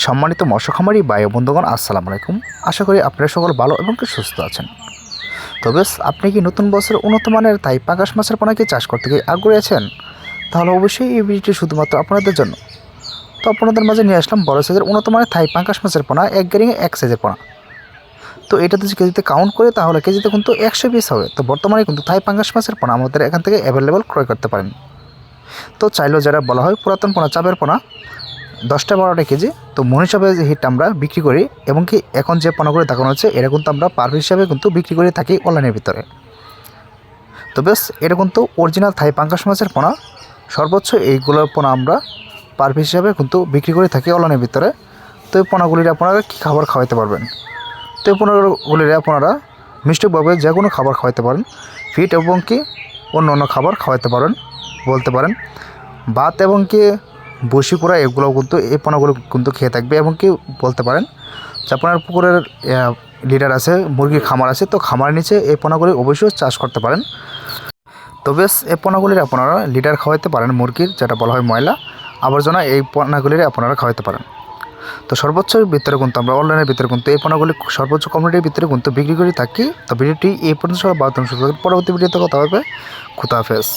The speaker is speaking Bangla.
সম্মানিত মৎস্য খামারি বায়ু বন্ধুগণ, আসসালামু আলাইকুম। আশা করি আপনারা সকল ভালো এবং সুস্থ আছেন। তবে আপনি কি নতুন বছর উন্নত মানের তাই পাঙ্গাস মাছের পোনাকে চাষ করতে গিয়ে আগ্রহী আছেন? তাহলে অবশ্যই এই ভিডিওটি শুধুমাত্র আপনাদের জন্য। তো আপনাদের মাঝে নিয়ে আসলাম বড় সাইজের উন্নত মানের থাই পাঙ্গাস মাছের পোনা, এক গ্যারিংয়ে এক সাইজের পোনা। তো এটা যদি কেজিতে কাউন্ট করে, তাহলে কেজিতে কিন্তু একশো পিস হবে। তো বর্তমানে কিন্তু থাই পাঙ্গাস মাছের পোনা আমাদের এখান থেকে অ্যাভেলেবেল ক্রয় করতে পারেন। তো চাইলেও যারা বলা হয় পুরাতন পোনা চাপের পোনা দশটা বারোটা কেজি। তো মন হিসাবে যে হিটটা আমরা বিক্রি করি এবং কি এখন যে পোনাগুলো দেখানো হচ্ছে, এটা কিন্তু আমরা পার হিসাবে কিন্তু বিক্রি করে থাকি অনলাইনের ভিতরে। তো বেশ, এটা কিন্তু অরিজিনাল থাই পাঙ্কাশ মাছের পোনা। সর্বোচ্চ এইগুলো পোনা আমরা পার পিস হিসাবে কিন্তু বিক্রি করে থাকি অনলাইনের ভিতরে। তো এই পোনাগুলির আপনারা কী খাবার খাওয়াতে পারবেন? তো এই পোনাগুলির আপনারা মিষ্টিভাবে যে কোনো খাবার খাওয়াতে পারেন। ফিট এবং কি অন্য অন্য খাবার খাওয়াতে পারেন, বলতে পারেন। ভাত এবং কি বসি করা এগুলো কিন্তু, এই পোনাগুলো কিন্তু খেয়ে থাকবে এবং কি বলতে পারেন যে আপনার পুকুরের লিডার আছে, মুরগির খামার আছে, তো খামারের নিচে এই পোনাগুলি অবশ্যই চাষ করতে পারেন। তো বেশ, এই পোনাগুলির আপনারা লিডার খাওয়াতে পারেন মুরগির, যেটা বলা হয় ময়লা। আবর্জনা এই পোনাগুলির আপনারা খাওয়াতে পারেন। তো সর্বোচ্চ ভিতরে কিন্তু, আমরা অনলাইনের ভিতরে কিন্তু এই পোনাগুলি সর্বোচ্চ কমিউনিটির ভিতরে কিন্তু বিক্রি করে থাকি। তো ভিডিওটি এই পর্যন্ত সব বার্তা পরবর্তী ভিডিওতে কথা হবে। খুদা হাফেজ।